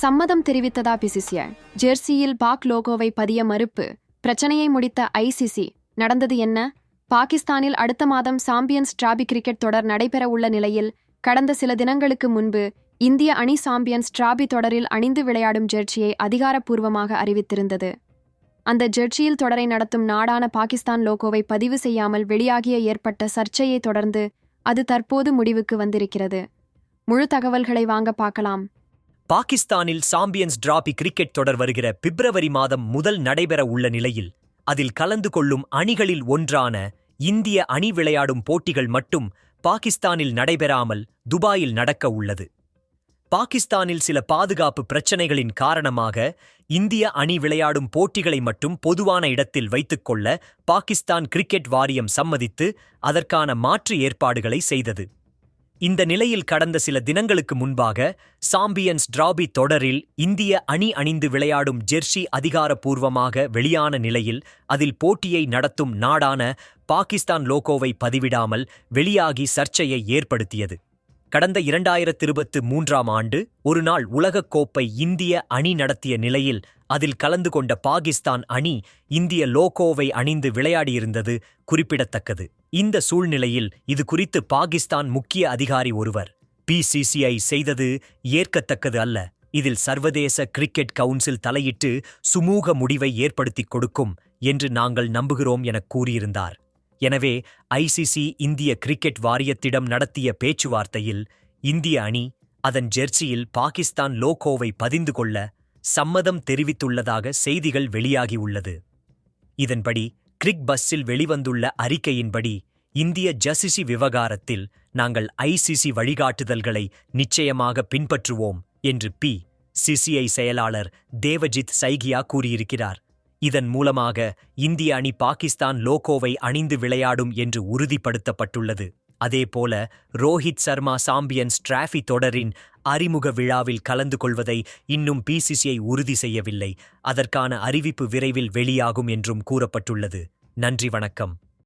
சம்மதம் தெரிவித்ததா பிசிசிஐ? ஜெர்சியில் பாக் லோகோவை பதிய மறுப்பு. பிரச்சனையை முடித்த ஐசிசி. நடந்தது என்ன? பாகிஸ்தானில் அடுத்த மாதம் சாம்பியன்ஸ் டிராபி கிரிக்கெட் தொடர் நடைபெற உள்ள நிலையில் கடந்த சில தினங்களுக்கு முன்பு இந்திய அணி சாம்பியன்ஸ் டிராபி தொடரில் அணிந்து விளையாடும் ஜெர்சியை அதிகாரப்பூர்வமாக அறிவித்திருந்தது. அந்த ஜெர்சியில் தொடரை நடத்தும் நாடான பாகிஸ்தான் லோகோவை பதிவு செய்யாமல் வெளியாகிய ஏற்பட்ட சர்ச்சையை தொடர்ந்து அது தற்போது முடிவுக்கு வந்திருக்கிறது. முழு தகவல்களை வாங்க பார்க்கலாம். பாகிஸ்தானில் சாம்பியன்ஸ் டிராபி கிரிக்கெட் தொடர் வருகிற பிப்ரவரி மாதம் முதல் நடைபெற உள்ள நிலையில் அதில் கலந்து கொள்ளும் அணிகளில் ஒன்றான இந்திய அணி விளையாடும் போட்டிகள் மட்டும் பாகிஸ்தானில் நடைபெறாமல் துபாயில் நடக்க உள்ளது. பாகிஸ்தானில் சில பாதுகாப்பு பிரச்சினைகளின் காரணமாக இந்திய அணி விளையாடும் போட்டிகளை மட்டும் பொதுவான இடத்தில் வைத்துக்கொள்ள பாகிஸ்தான் கிரிக்கெட் வாரியம் சம்மதித்து அதற்கான மாற்று ஏற்பாடுகளை செய்தது. இந்த நிலையில் கடந்த சில தினங்களுக்கு முன்பாக சாம்பியன்ஸ் டிராபி தொடரில் இந்திய அணி அணிந்து விளையாடும் ஜெர்சி அதிகாரப்பூர்வமாக வெளியான நிலையில் அதில் போட்டியை நடத்தும் நாடான பாகிஸ்தான் லோகோவை பதிவிடாமல் வெளியாகி சர்ச்சையை ஏற்படுத்தியது. கடந்த இரண்டாயிரத்து இருபத்து மூன்றாம் ஆண்டு ஒருநாள் உலகக்கோப்பை இந்திய அணி நடத்திய நிலையில் அதில் கலந்து கொண்ட பாகிஸ்தான் அணி இந்திய லோகோவை அணிந்து விளையாடியிருந்தது குறிப்பிடத்தக்கது. இந்த சூழ்நிலையில் இது குறித்து பாகிஸ்தான் முக்கிய அதிகாரி ஒருவர். பிசிசிஐ செய்தது ஏற்கத்தக்கது அல்ல. இதில் சர்வதேச கிரிக்கெட் கவுன்சில் தலையிட்டு சுமூக முடிவை ஏற்படுத்திக் கொடுக்கும் என்று நாங்கள் நம்புகிறோம் எனக் கூறியிருந்தார். எனவே ஐசிசி இந்திய கிரிக்கெட் வாரியத்திடம் நடத்திய பேச்சுவார்த்தையில் இந்திய அணி அதன் ஜெர்சியில் பாகிஸ்தான் லோகோவை பதிந்து கொள்ள சம்மதம் தெரிவித்துள்ளதாக செய்திகள் வெளியாகியுள்ளது. இதன்படி கிரிக் பஸ்ஸில் வெளிவந்துள்ள அறிக்கையின்படி இந்திய ஜசிசி விவகாரத்தில் நாங்கள் ஐசிசி வழிகாட்டுதல்களை நிச்சயமாக பின்பற்றுவோம் என்று பி. சிசிஐ செயலாளர் தேவஜித் சைகியா கூறியிருக்கிறார். இதன் மூலமாக இந்திய அணி பாகிஸ்தான் லோகோவை அணிந்து விளையாடும் என்று உறுதிப்படுத்தப்பட்டுள்ளது. அதேபோல ரோஹித் சர்மா சாம்பியன்ஸ் டிராஃபி தொடரின் அறிமுக விழாவில் கலந்து கொள்வதை இன்னும் பிசிசிஐ உறுதி செய்யவில்லை. அதற்கான அறிவிப்பு விரைவில் வெளியாகும் என்றும் கூறப்பட்டுள்ளது. நன்றி வணக்கம்.